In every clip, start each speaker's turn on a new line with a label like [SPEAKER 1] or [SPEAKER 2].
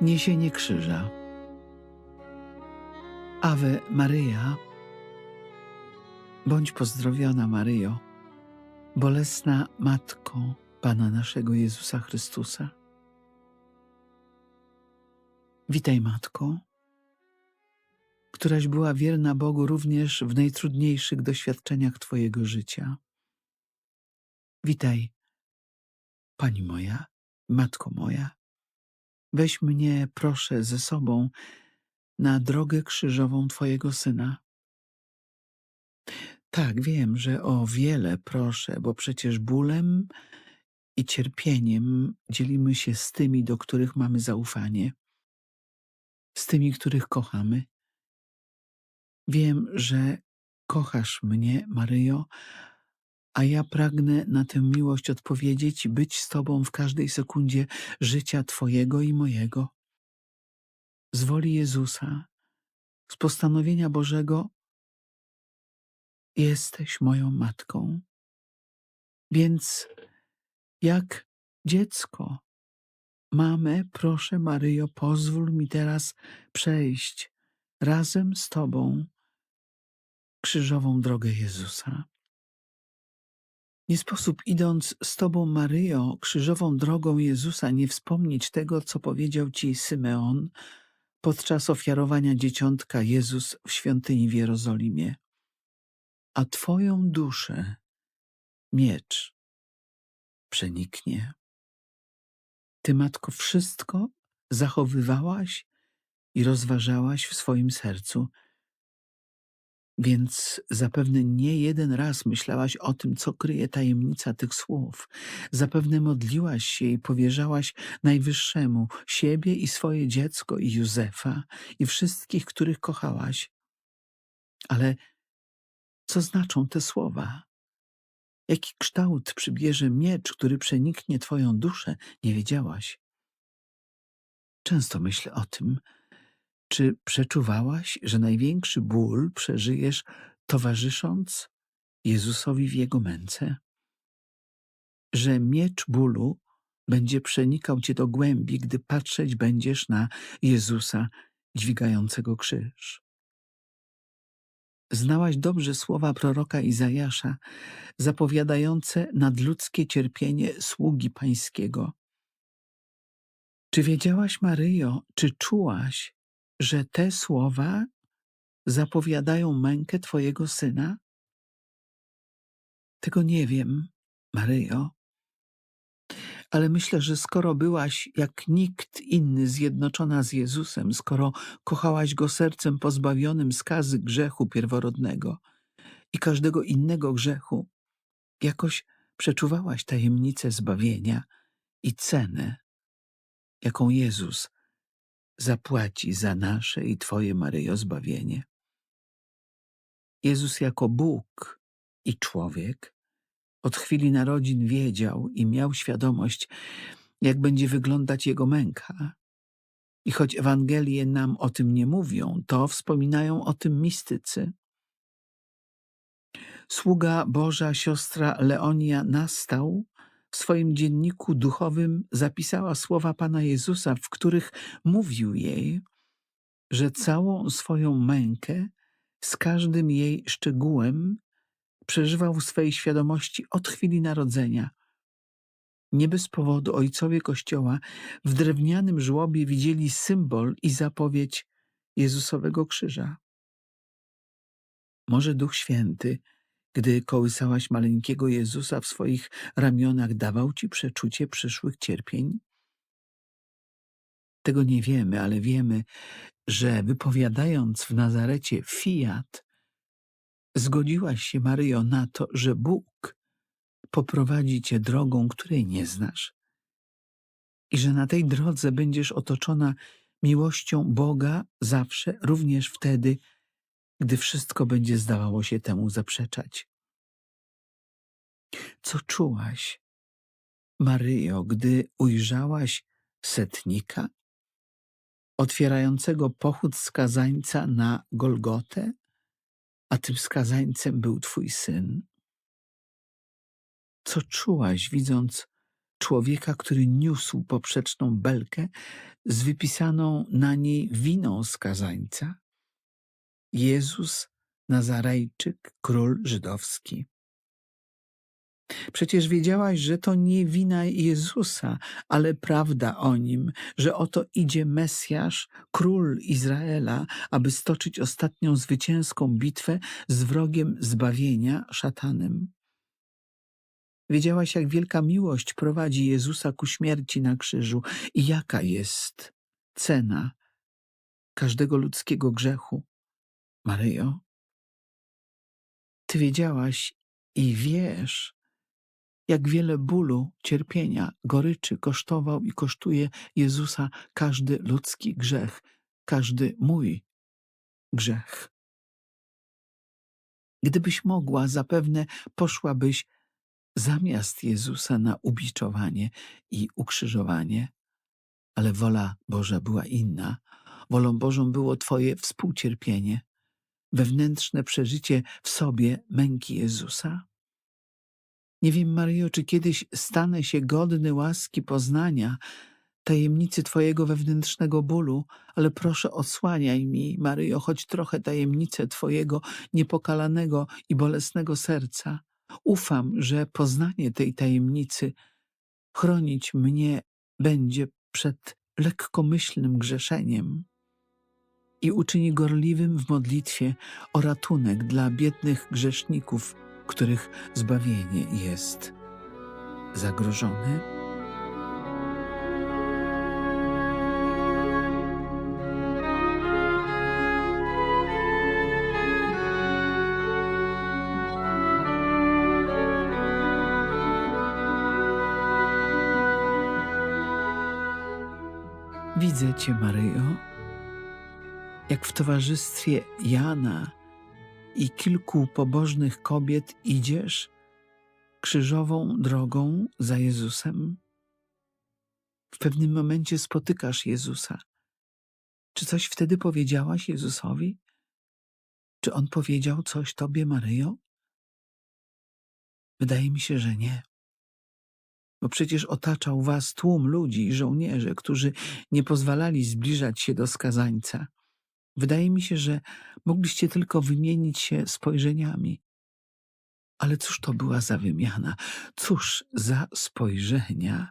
[SPEAKER 1] Niesienie krzyża. Ave Maryja, bądź pozdrowiona Maryjo, bolesna Matko Pana naszego Jezusa Chrystusa. Witaj, Matko, któraś była wierna Bogu również w najtrudniejszych doświadczeniach Twojego życia. Witaj, Pani moja, Matko moja. Weź mnie, proszę, ze sobą na drogę krzyżową Twojego Syna. Tak, wiem, że o wiele proszę, bo przecież bólem i cierpieniem dzielimy się z tymi, do których mamy zaufanie, z tymi, których kochamy. Wiem, że kochasz mnie, Maryjo, a ja pragnę na tę miłość odpowiedzieć być z Tobą w każdej sekundzie życia Twojego i mojego. Z woli Jezusa, z postanowienia Bożego, jesteś moją matką. Więc jak dziecko, mamę, proszę Maryjo, pozwól mi teraz przejść razem z Tobą krzyżową drogę Jezusa. Nie sposób, idąc z Tobą, Maryjo, krzyżową drogą Jezusa, nie wspomnieć tego, co powiedział Ci Symeon podczas ofiarowania dzieciątka Jezus w świątyni w Jerozolimie. A Twoją duszę miecz przeniknie. Ty, Matko, wszystko zachowywałaś i rozważałaś w swoim sercu, więc zapewne nie jeden raz myślałaś o tym, co kryje tajemnica tych słów. Zapewne modliłaś się i powierzałaś Najwyższemu siebie i swoje dziecko i Józefa i wszystkich, których kochałaś. Ale co znaczą te słowa? Jaki kształt przybierze miecz, który przeniknie twoją duszę, nie wiedziałaś. Często myślę o tym, czy przeczuwałaś, że największy ból przeżyjesz towarzysząc Jezusowi w Jego męce? Że miecz bólu będzie przenikał cię do głębi, gdy patrzeć będziesz na Jezusa dźwigającego krzyż. Znałaś dobrze słowa proroka Izajasza, zapowiadające nadludzkie cierpienie sługi pańskiego. Czy wiedziałaś, Maryjo, czy czułaś, że te słowa zapowiadają mękę Twojego syna? Tego nie wiem, Maryjo. Ale myślę, że skoro byłaś jak nikt inny zjednoczona z Jezusem, skoro kochałaś Go sercem pozbawionym skazy grzechu pierworodnego i każdego innego grzechu, jakoś przeczuwałaś tajemnicę zbawienia i cenę, jaką Jezus zapłaci za nasze i Twoje, Maryjo, zbawienie. Jezus jako Bóg i człowiek od chwili narodzin wiedział i miał świadomość, jak będzie wyglądać jego męka. I choć Ewangelie nam o tym nie mówią, to wspominają o tym mistycy. Sługa Boża siostra Leonia nastał w swoim dzienniku duchowym zapisała słowa Pana Jezusa, w których mówił jej, że całą swoją mękę z każdym jej szczegółem przeżywał w swej świadomości od chwili narodzenia. Nie bez powodu ojcowie Kościoła w drewnianym żłobie widzieli symbol i zapowiedź Jezusowego krzyża. Może Duch Święty, gdy kołysałaś maleńkiego Jezusa w swoich ramionach, dawał ci przeczucie przyszłych cierpień? Tego nie wiemy, ale wiemy, że wypowiadając w Nazarecie fiat, Zgodziłaś się, Maryjo, na to, że Bóg poprowadzi cię drogą, której nie znasz i że na tej drodze będziesz otoczona miłością Boga zawsze, również wtedy, gdy wszystko będzie zdawało się temu zaprzeczać. Co czułaś, Maryjo, gdy ujrzałaś setnika, otwierającego pochód skazańca na Golgotę? a tym skazańcem był twój syn? Co czułaś, widząc człowieka, który niósł poprzeczną belkę z wypisaną na niej winą skazańca? Jezus Nazarejczyk, król żydowski. Przecież wiedziałaś, że to nie wina Jezusa, ale prawda o nim, że oto idzie Mesjasz, król Izraela, aby stoczyć ostatnią zwycięską bitwę z wrogiem zbawienia, szatanem. Wiedziałaś, jak wielka miłość prowadzi Jezusa ku śmierci na krzyżu i jaka jest cena każdego ludzkiego grzechu. Maryjo, ty wiedziałaś i wiesz, jak wiele bólu, cierpienia, goryczy kosztował i kosztuje Jezusa każdy ludzki grzech, każdy mój grzech. Gdybyś mogła, zapewne poszłabyś zamiast Jezusa na ubiczowanie i ukrzyżowanie, ale wola Boża była inna. Wolą Bożą było Twoje współcierpienie, wewnętrzne przeżycie w sobie męki Jezusa. Nie wiem, Maryjo, czy kiedyś stanę się godny łaski poznania tajemnicy Twojego wewnętrznego bólu, ale proszę odsłaniaj mi, Maryjo, choć trochę tajemnicę Twojego niepokalanego i bolesnego serca. Ufam, że poznanie tej tajemnicy chronić mnie będzie przed lekkomyślnym grzeszeniem i uczyni gorliwym w modlitwie o ratunek dla biednych grzeszników, których zbawienie jest zagrożone. Widzę Cię, Maryjo, jak w towarzystwie Jana i kilku pobożnych kobiet idziesz krzyżową drogą za Jezusem. W pewnym momencie spotykasz Jezusa. Czy coś wtedy powiedziałaś Jezusowi? Czy on powiedział coś Tobie, Maryjo? Wydaje mi się, że nie. Bo przecież otaczał was tłum ludzi i żołnierze, którzy nie pozwalali zbliżać się do skazańca. Wydaje mi się, że mogliście tylko wymienić się spojrzeniami. Ale cóż to była za wymiana? Cóż za spojrzenia?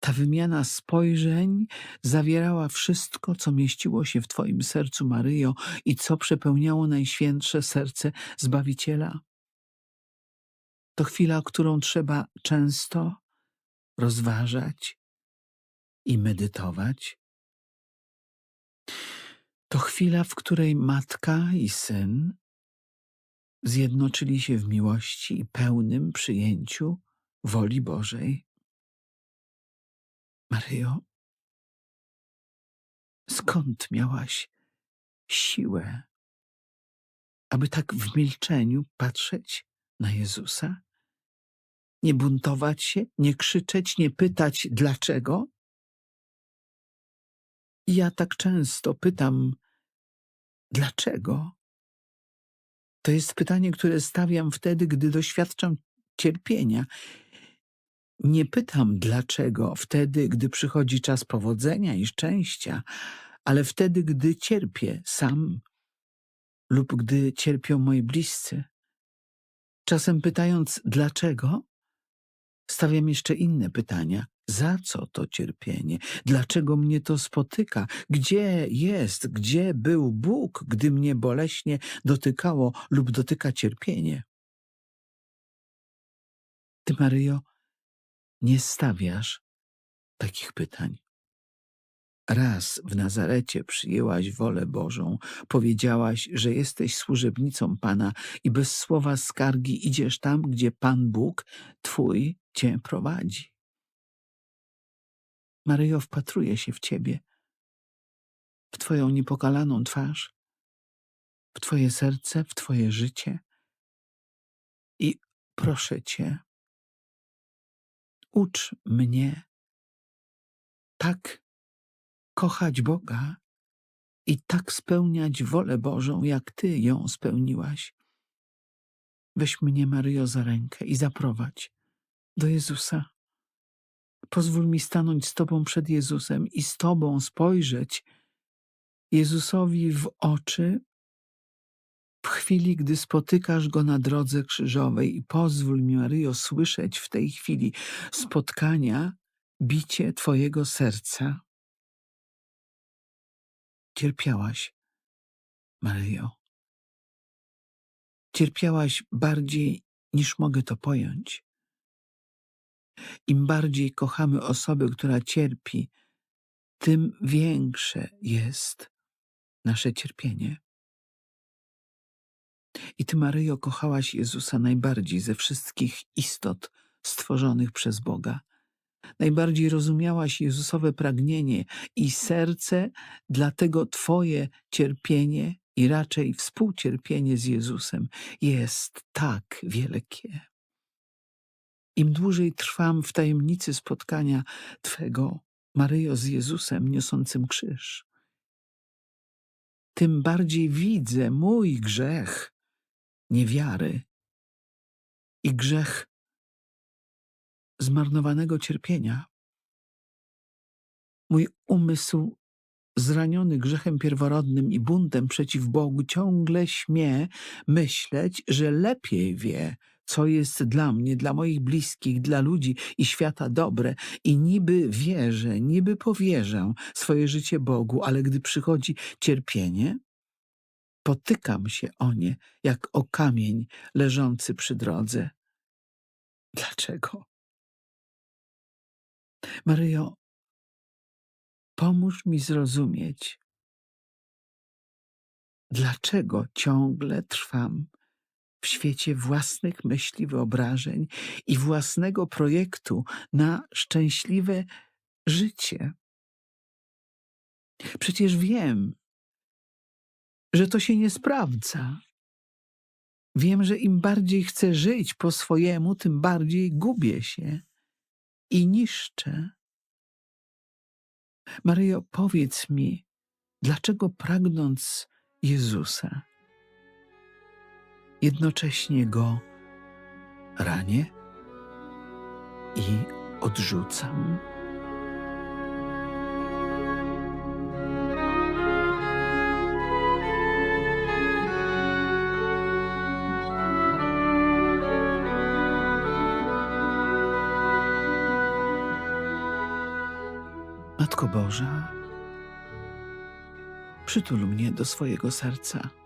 [SPEAKER 1] Ta wymiana spojrzeń zawierała wszystko, co mieściło się w Twoim sercu, Maryjo, i co przepełniało najświętsze serce Zbawiciela. To chwila, którą trzeba często rozważać i medytować. To chwila, w której matka i syn zjednoczyli się w miłości i pełnym przyjęciu woli Bożej. Maryjo, skąd miałaś siłę, aby tak w milczeniu patrzeć na Jezusa? Nie buntować się, nie krzyczeć, nie pytać dlaczego? Ja tak często pytam, dlaczego? To jest pytanie, które stawiam wtedy, gdy doświadczam cierpienia. Nie pytam dlaczego wtedy, gdy przychodzi czas powodzenia i szczęścia, ale wtedy, gdy cierpię sam lub gdy cierpią moi bliscy. Czasem pytając dlaczego, stawiam jeszcze inne pytania. Za co to cierpienie? Dlaczego mnie to spotyka? Gdzie jest, gdzie był Bóg, gdy mnie boleśnie dotykało lub dotyka cierpienie? Ty, Maryjo, nie stawiasz takich pytań. Raz w Nazarecie przyjęłaś wolę Bożą, powiedziałaś, że jesteś służebnicą Pana i bez słowa skargi idziesz tam, gdzie Pan Bóg, Twój, Cię prowadzi. Maryjo, wpatruje się w Ciebie, w Twoją niepokalaną twarz, w Twoje serce, w Twoje życie. I proszę Cię, ucz mnie tak kochać Boga i tak spełniać wolę Bożą, jak Ty ją spełniłaś. Weź mnie, Maryjo, za rękę i zaprowadź do Jezusa. Pozwól mi stanąć z Tobą przed Jezusem i z Tobą spojrzeć Jezusowi w oczy w chwili, gdy spotykasz Go na drodze krzyżowej. I pozwól mi, Maryjo, słyszeć w tej chwili spotkania bicie Twojego serca. Cierpiałaś, Maryjo. Cierpiałaś bardziej niż mogę to pojąć. Im bardziej kochamy osobę, która cierpi, tym większe jest nasze cierpienie. I Ty, Maryjo, kochałaś Jezusa najbardziej ze wszystkich istot stworzonych przez Boga. Najbardziej rozumiałaś Jezusowe pragnienie i serce, dlatego Twoje cierpienie i raczej współcierpienie z Jezusem jest tak wielkie. Im dłużej trwam w tajemnicy spotkania Twego, Maryjo, z Jezusem niosącym krzyż, tym bardziej widzę mój grzech niewiary i grzech zmarnowanego cierpienia. Mój umysł zraniony grzechem pierworodnym i buntem przeciw Bogu ciągle śmie myśleć, że lepiej wie, co jest dla mnie, dla moich bliskich, dla ludzi i świata dobre i niby wierzę, niby powierzę swoje życie Bogu, ale gdy przychodzi cierpienie, potykam się o nie, jak o kamień leżący przy drodze. Dlaczego? Maryjo, pomóż mi zrozumieć, dlaczego ciągle trwam w świecie własnych myśli, wyobrażeń i własnego projektu na szczęśliwe życie. Przecież wiem, że to się nie sprawdza. Wiem, że im bardziej chcę żyć po swojemu, tym bardziej gubię się i niszczę. Maryjo, powiedz mi, dlaczego pragnąc Jezusa, jednocześnie Go ranię i odrzucam? Matko Boża, przytul mnie do swojego serca.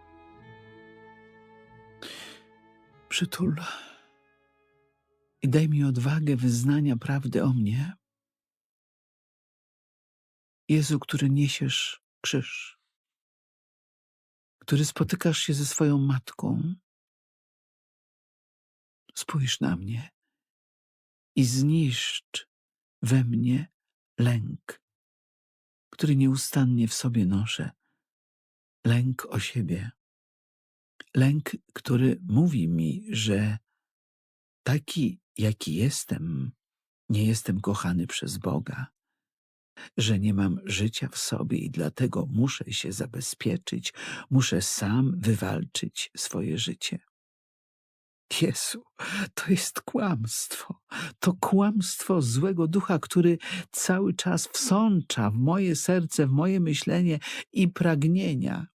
[SPEAKER 1] Przytul i daj mi odwagę wyznania prawdy o mnie. Jezu, który niesiesz krzyż, który spotykasz się ze swoją matką, spójrz na mnie i zniszcz we mnie lęk, który nieustannie w sobie noszę. Lęk o siebie. Lęk, który mówi mi, że taki, jaki jestem, nie jestem kochany przez Boga, że nie mam życia w sobie i dlatego muszę się zabezpieczyć, muszę sam wywalczyć swoje życie. Jezu, to jest kłamstwo. To kłamstwo złego ducha, który cały czas wsącza w moje serce, w moje myślenie i pragnienia.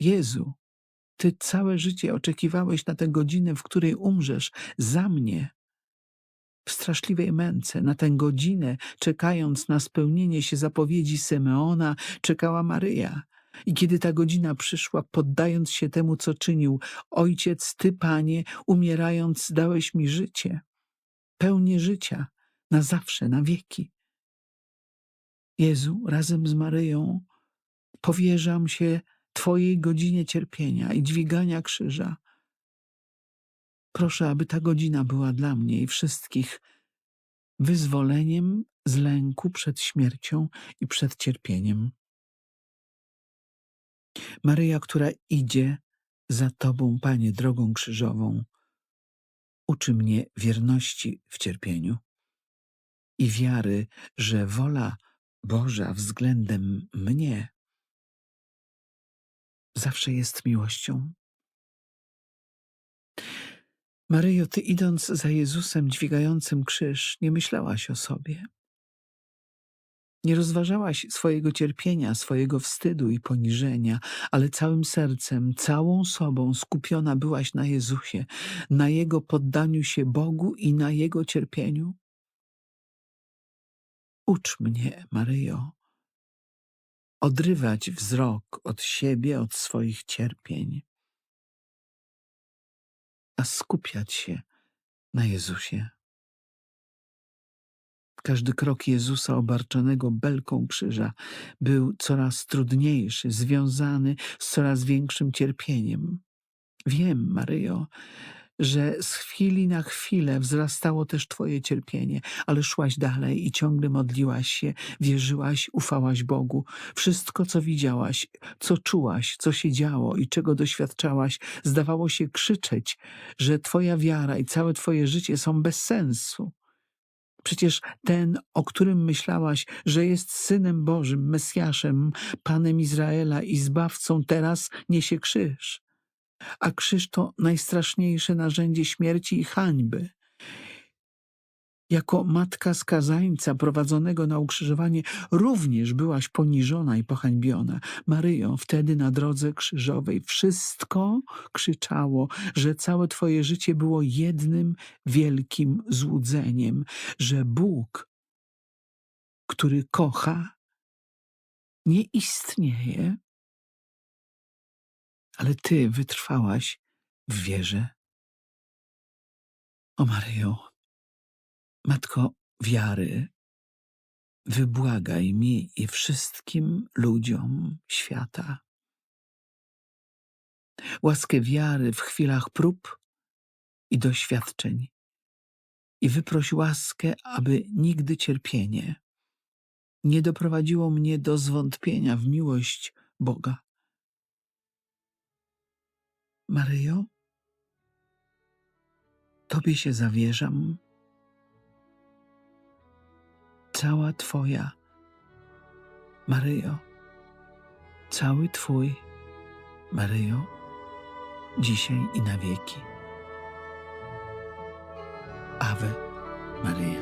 [SPEAKER 1] Jezu, Ty całe życie oczekiwałeś na tę godzinę, w której umrzesz za mnie. W straszliwej męce, na tę godzinę, czekając na spełnienie się zapowiedzi Symeona, czekała Maryja. I kiedy ta godzina przyszła, poddając się temu, co czynił, Ojciec, Ty, Panie, umierając, dałeś mi życie, pełnię życia, na zawsze, na wieki. Jezu, razem z Maryją powierzam się Twojej godzinie cierpienia i dźwigania krzyża. Proszę, aby ta godzina była dla mnie i wszystkich wyzwoleniem z lęku przed śmiercią i przed cierpieniem. Maryja, która idzie za Tobą, Panie, drogą krzyżową, uczy mnie wierności w cierpieniu i wiary, że wola Boża względem mnie zawsze jest miłością. Maryjo, ty idąc za Jezusem dźwigającym krzyż, nie myślałaś o sobie. Nie rozważałaś swojego cierpienia, swojego wstydu i poniżenia, ale całym sercem, całą sobą skupiona byłaś na Jezusie, na Jego poddaniu się Bogu i na Jego cierpieniu. Ucz mnie, Maryjo, odrywać wzrok od siebie, od swoich cierpień, a skupiać się na Jezusie. Każdy krok Jezusa obarczonego belką krzyża był coraz trudniejszy, związany z coraz większym cierpieniem. Wiem, Maryjo, że z chwili na chwilę wzrastało też Twoje cierpienie, ale szłaś dalej i ciągle modliłaś się, wierzyłaś, ufałaś Bogu. Wszystko, co widziałaś, co czułaś, co się działo i czego doświadczałaś, zdawało się krzyczeć, że Twoja wiara i całe Twoje życie są bez sensu. Przecież ten, o którym myślałaś, że jest synem Bożym, Mesjaszem, Panem Izraela i Zbawcą, teraz niesie krzyż. A krzyż to najstraszniejsze narzędzie śmierci i hańby. Jako matka skazańca prowadzonego na ukrzyżowanie również byłaś poniżona i pohańbiona. Maryjo, wtedy na drodze krzyżowej wszystko krzyczało, że całe twoje życie było jednym wielkim złudzeniem, że Bóg, który kocha, nie istnieje, ale ty wytrwałaś w wierze. O Maryjo, Matko wiary, wybłagaj mi i wszystkim ludziom świata. Łaskę wiary w chwilach prób i doświadczeń i wyproś łaskę, aby nigdy cierpienie nie doprowadziło mnie do zwątpienia w miłość Boga. Maryjo, Tobie się zawierzam cała Twoja, Maryjo, cały Twój, Maryjo, dzisiaj i na wieki. Ave Maryja.